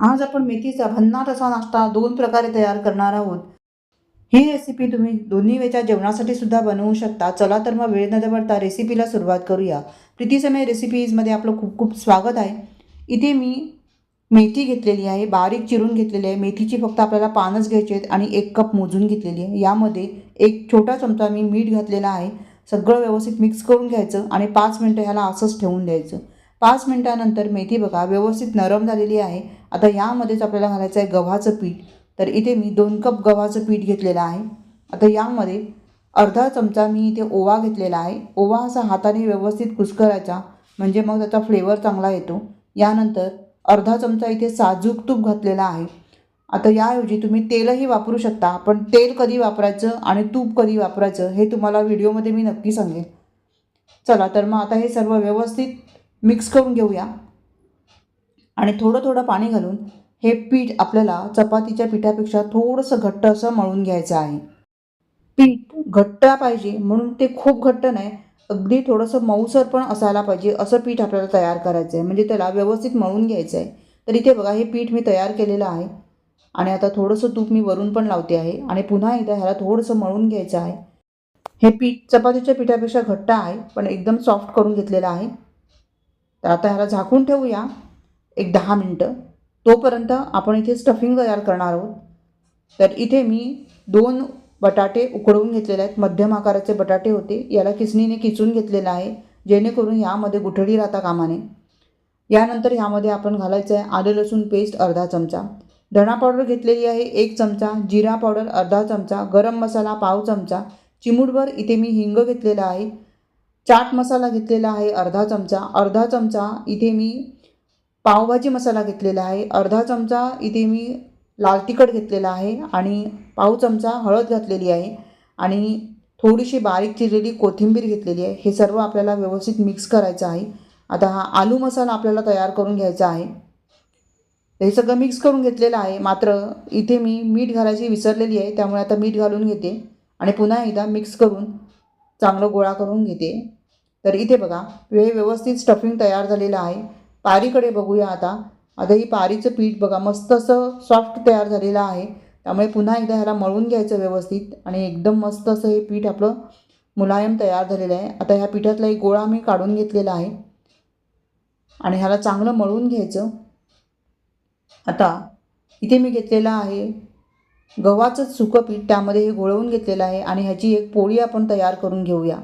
आज आपण मेथीचा भन्नाट असा नाश्ता दोन प्रकारे तयार करणार आहोत. ही रेसिपी तुम्ही दोन्ही वेळच्या जेवणासाठी सुद्धा बनवू शकता. चला तर मग वेळ न दवडता रेसिपीला सुरुवात करूया. प्रीतीसमय रेसिपीजमध्ये आपलं खूप खूप स्वागत आहे. इथे मी मेथी घेतलेली आहे बारीक चिरून घेतलेली आहे. मेथीची फक्त आपल्याला पानच घ्यायची आहेत आणि एक कप मोजून घेतलेली आहे. यामध्ये एक छोटा चमचा मी मीठ घातलेला आहे. सगळं व्यवस्थित मिक्स करून घ्यायचं आणि पाच मिनटं ह्याला असंच ठेवून द्यायचं. पाच मिनटानंतर मेथी बघा व्यवस्थित नरम झालेली आहे. आता यामध्येच आपल्याला घालायचं आहे गव्हाचं पीठ. तर इथे मी दोन कप गव्हाचं पीठ घेतलेलं आहे. आता यामध्ये अर्धा चमचा मी इथे ओवा घेतलेला आहे. ओवा असा हाताने व्यवस्थित कुस्करायचा म्हणजे मग त्याचा फ्लेवर चांगला येतो. यानंतर अर्धा चमचा इथे साजूक तूप घातलेला आहे. आता याऐवजी तुम्ही तेलही वापरू शकता पण तेल कधी वापरायचं आणि तूप कधी वापरायचं हे तुम्हाला व्हिडिओमध्ये मी नक्की सांगेन. चला तर मग आता हे सर्व व्यवस्थित मिक्स करून घेऊया. आणि थोडं थोडं पाणी घालून हे पीठ आपल्याला चपातीच्या पिठापेक्षा थोडंसं घट्ट असं मळून घ्यायचं आहे. पीठ घट्ट पाहिजे म्हणून ते खूप घट्ट नाही अगदी थोडंसं मऊसर पण असायला पाहिजे असं पीठ आपल्याला तयार करायचं आहे. म्हणजे त्याला व्यवस्थित मळून घ्यायचं आहे. तर इथे बघा हे पीठ मी तयार केलेलं आहे. आणि आता थोडंसं तूप मी वरून पण लावते आहे. आणि पुन्हा एकदा ह्याला थोडंसं मळून घ्यायचं आहे. हे पीठ चपातीच्या पिठापेक्षा घट्ट आहे पण एकदम सॉफ्ट करून घेतलेलं आहे. तर आता ह्याला झाकून ठेवूया. एक दहा मिनटं. तोपर्यंत आपण इथे स्टफिंग तयार करणार आहोत. तर इथे मी दोन बटाटे उकडवून घेतलेले आहेत. मध्यम आकाराचे बटाटे होते. याला किसणीने किचून घेतलेलं आहे. जेणेकरून यामध्ये गुठळी राहता कामाने यानंतर ह्यामध्ये आपण घालायचं आहे आलं लसूण पेस्ट अर्धा चमचा. धणा पावडर घेतलेली आहे एक चमचा. जिरा पावडर अर्धा चमचा. गरम मसाला पाव चमचा. चिमूटभर इथे मी हिंग घेतलेला आहे. चाट मसाला घेतलेला आहे अर्धा चमचा. अर्धा चमचा इथे मी पावभाजी मसाला घेतलेला आहे. अर्धा चमचा इथे मी लाल तिखट घेतलेला आहे आणि पाव चमचा हळद घातलेली आहे आणि थोडीशी बारीक चिरलेली कोथिंबीर घेतलेली आहे. हे सर्व आपल्याला व्यवस्थित मिक्स करायचं आहे. आता हा आलू मसाला आपल्याला तयार करून घ्यायचा आहे. हे सगळं मिक्स करून घेतलेलं आहे. मात्र इथे मी मीठ घालायची विसरलेली आहे. त्यामुळे आता मीठ घालून घेते आणि पुन्हा एकदा मिक्स करून चांगलं गोळा करून घेते. तर इथे बघा हे व्यवस्थित स्टफिंग तयार झालेलं आहे. पारीकडे बघूया आता. आता ही पारीचं पीठ बघा मस्त असं सॉफ्ट तयार झालेलं आहे. त्यामुळे पुन्हा एकदा ह्याला मळून घ्यायचं व्यवस्थित आणि एकदम मस्त असं हे पीठ आपलं मुलायम तयार झालेलं आहे. आता ह्या पिठातला एक गोळा मी काढून घेतलेला आहे. आणि ह्याला चांगलं मळून घ्यायचं. आता इथे मी घेतलेलं आहे गव्हाचंच सुकं पीठ त्यामध्ये हे गोळवून घेतलेलं आहे आणि ह्याची एक पोळी आपण तयार करून घेऊया.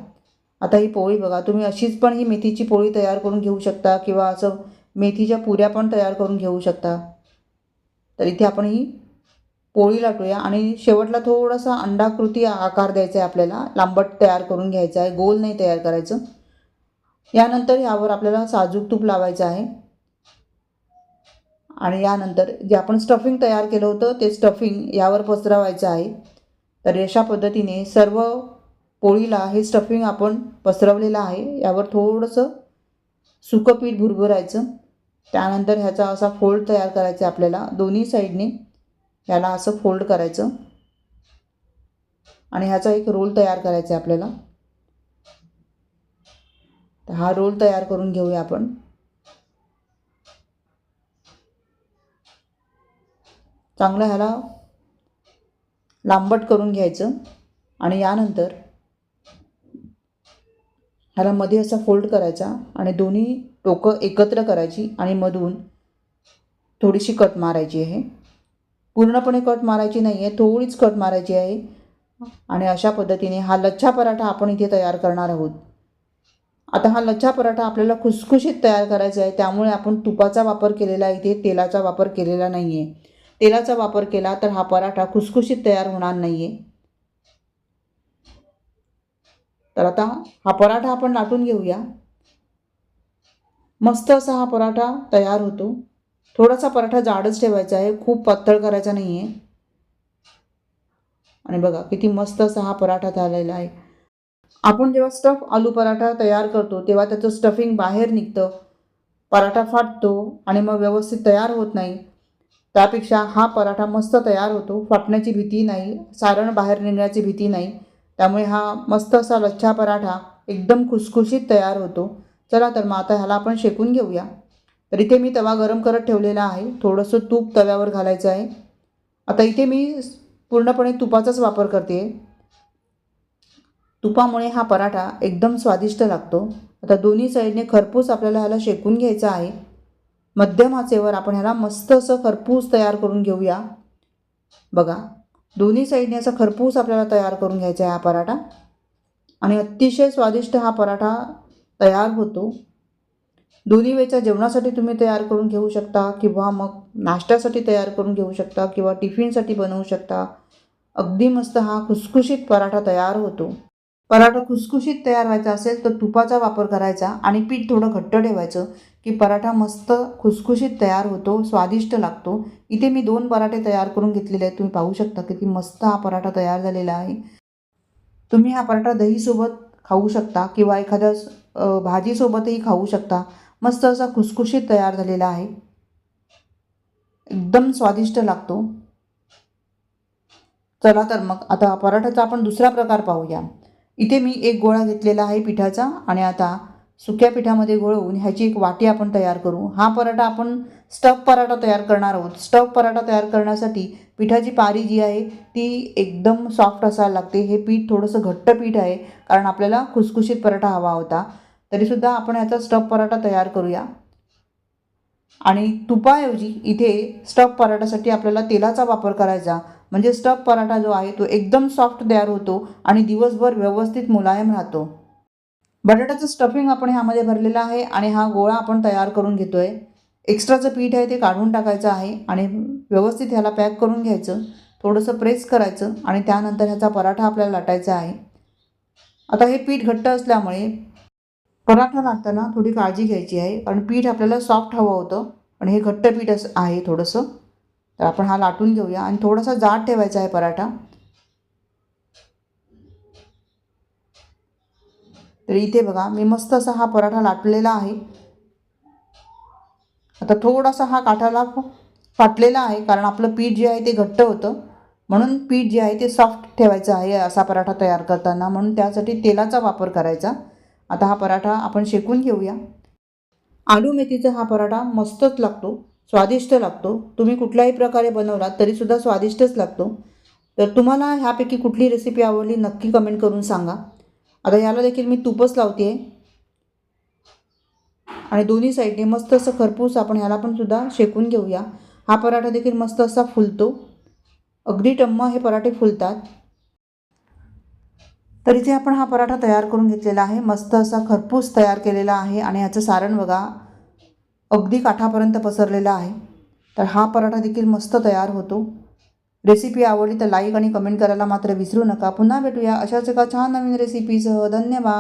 आता ही पोळी बघा तुम्ही अशीच पण ही मेथीची पोळी तयार करून घेऊ शकता किंवा असं मेथीच्या पुऱ्या पण तयार करून घेऊ शकता. तर इथे आपण ही पोळी लाटूया आणि शेवटला थोडासा अंडाकृती आकार द्यायचा आहे आपल्याला. लांबट तयार करून घ्यायचा आहे गोल नाही तयार करायचं. यानंतर यावर आपल्याला साजूक तूप लावायचं आहे. आणि यानंतर जे आपण स्टफिंग तयार केलं होतं ते स्टफिंग यावर पसरवायचं आहे. तर अशा पद्धतीने सर्व पोळीला हे स्टफिंग आपण पसरवलेलं आहे. यावर थोडंसं सुकं पीठ भुरभुरायचं. त्यानंतर ह्याचा असा फोल्ड तयार करायचा आहे आपल्याला. दोन्ही साईडने ह्याला असं फोल्ड करायचं. आणि ह्याचा एक रोल तयार करायचा आहे आपल्याला. तर हा रोल तयार करून घेऊया आपण. चांगलं ह्याला लांबट करून घ्यायचं. आणि यानंतर ह्याला मध्ये असा फोल्ड करायचा आणि दोन्ही टोकं एकत्र करायची आणि मधून थोडीशी कट मारायची आहे. पूर्णपणे कट मारायची नाही आहे थोडीच कट मारायची आहे. आणि अशा पद्धतीने हा लच्छा पराठा आपण इथे तयार करणार आहोत. आता हा लच्छा पराठा आपल्याला खुसखुशीत तयार करायचा आहे त्यामुळे आपण तुपाचा वापर केलेला आहे इथे तेलाचा वापर केलेला नाही आहे तेलाचा वापर केला तर हा पराठा खुसखुशीत तयार होणार नाही आहे तर आता हा पराठा आपण लाटून घेऊया. मस्त असा हा पराठा तयार होतो. थोडासा पराठा जाडच ठेवायचा आहे. खूप पातळ करायचा नाही आहे आणि बघा किती मस्त असा हा पराठा झालेला आहे. आपण जेव्हा स्टफ आलू पराठा तयार करतो तेव्हा त्याचं स्टफिंग बाहेर निघतं. पराठा फाटतो आणि मग व्यवस्थित तयार होत नाही. त्यापेक्षा हा पराठा मस्त तयार होतो. फाटण्याची भीती नाही. सारण बाहेर निघण्याची भीती नाही. त्यामुळे हा मस्त असा लच्छा पराठा एकदम खुसखुशीत तयार होतो. चला तर मग आता ह्याला आपण शेकून घेऊया. तर इथे मी तवा गरम करत ठेवलेला आहे. थोडंसं तूप तव्यावर घालायचं आहे. आता इथे मी पूर्णपणे तुपाचाच वापर करते. तुपामुळे हा पराठा एकदम स्वादिष्ट लागतो. आता दोन्ही साईडने खरपूस आपल्याला ह्याला शेकून घ्यायचा आहे. मध्यम आचेवर आपण ह्याला मस्त असं खरपूस तयार करून घेऊया. बघा. दोन्ही साईडने असा खरपूस आपल्याला तयार करून घ्यायचा आहे हा पराठा. आणि अतिशय स्वादिष्ट हा पराठा तयार होतो. दोन्ही वेळच्या जेवणासाठी तुम्ही तयार करून घेऊ शकता किंवा मग नाश्त्यासाठी तयार करून घेऊ शकता किंवा टिफिनसाठी बनवू शकता. अगदी मस्त हा खुसखुशीत पराठा तयार होतो. पराठा खुसखुशीत तयार व्हायचा असेल तर तुपाचा वापर करायचा आणि पीठ थोडं घट्ट ठेवायचं की पराठा मस्त खुसखुशीत तयार होतो स्वादिष्ट लागतो. इथे मी दोन पराठे तयार करून घेतलेले आहेत. तुम्ही पाहू शकता किती मस्त हा पराठा तयार झालेला आहे. तुम्ही हा पराठा दहीसोबत खाऊ शकता किंवा एखाद्या भाजीसोबतही खाऊ शकता. मस्त असा खुसखुशीत तयार झालेला आहे. एकदम स्वादिष्ट लागतो. चला तर मग आता पराठ्याचा आपण दुसरा प्रकार पाहूया. इथे मी एक गोळा घेतलेला आहे पिठाचा आणि आता सुक्या पिठामध्ये घोळवून ह्याची एक वाटी आपण तयार करू. हा पराठा आपण स्टफ पराठा तयार करणार आहोत. स्टफ पराठा तयार करण्यासाठी पिठाची पारी जी आहे ती एकदम सॉफ्ट असायला लागते. हे पीठ थोडंसं घट्ट पीठ आहे कारण आपल्याला खुसखुशीत पराठा हवा होता. तरीसुद्धा आपण ह्याचा स्टफ पराठा तयार करूया. आणि तुपाऐवजी इथे स्टफ पराठासाठी आपल्याला तेलाचा वापर करायचा. म्हणजे स्टफ पराठा जो आहे तो एकदम सॉफ्ट तयार होतो आणि दिवसभर व्यवस्थित मुलायम राहतो. बटाट्याचं स्टफिंग आपण ह्यामध्ये भरलेलं आहे आणि हा गोळा आपण तयार करून घेतो आहे एक्स्ट्राचं पीठ आहे ते काढून टाकायचं आहे आणि व्यवस्थित ह्याला पॅक करून घ्यायचं. थोडंसं प्रेस करायचं आणि त्यानंतर ह्याचा पराठा आपल्याला लाटायचा आहे. आता हे पीठ घट्ट असल्यामुळे पराठा लाटताना थोडी काळजी घ्यायची आहे. कारण पीठ आपल्याला सॉफ्ट हवं होतं आणि हे घट्ट पीठ असं आहे थोडंसं. तर आपण हा लाटून घेऊया आणि थोडासा जाड ठेवायचा आहे पराठा. तर इथे बघा मी मस्त असा हा पराठा लाटलेला आहे. आता थोडासा हा काठाला फाटलेला आहे कारण आपलं पीठ जे आहे ते घट्ट होतं. म्हणून पीठ जे आहे ते सॉफ्ट ठेवायचं आहे असा पराठा तयार करताना म्हणून त्यासाठी तेलाचा वापर करायचा. आता हा पराठा आपण शेकून घेऊया. आलू मेथीचा हा पराठा मस्तच लागतो. स्वादिष्ट लागतो. तुम्ही कुठल्याही प्रकारे बनवलात तरीसुद्धा स्वादिष्टच लागतो. तर तुम्हाला ह्यापैकी कुठली रेसिपी आवडली नक्की कमेंट करून सांगा. आता याला देखील मी तूपच लावते आहे आणि दोन्ही साईडने मस्त असं खरपूस आपण ह्याला पण सुद्धा शेकून घेऊया. हा पराठा देखील मस्त असा फुलतो. अगदी टम्म हे पराठे फुलतात. तर इथे आपण हा पराठा तयार करून घेतलेला आहे. मस्त असा खरपूस तयार केलेला आहे. आणि ह्याचं सारण बघा. अगदी काठापर्यंत पसरलेला आहे. तर हा पराठा देखील मस्त तयार होतो. रेसिपी आवडली तर लाईक आणि कमेंट करायला मात्र विसरू नका. पुन्हा भेटूया अशाच एका छान नवीन रेसिपीसह धन्यवाद.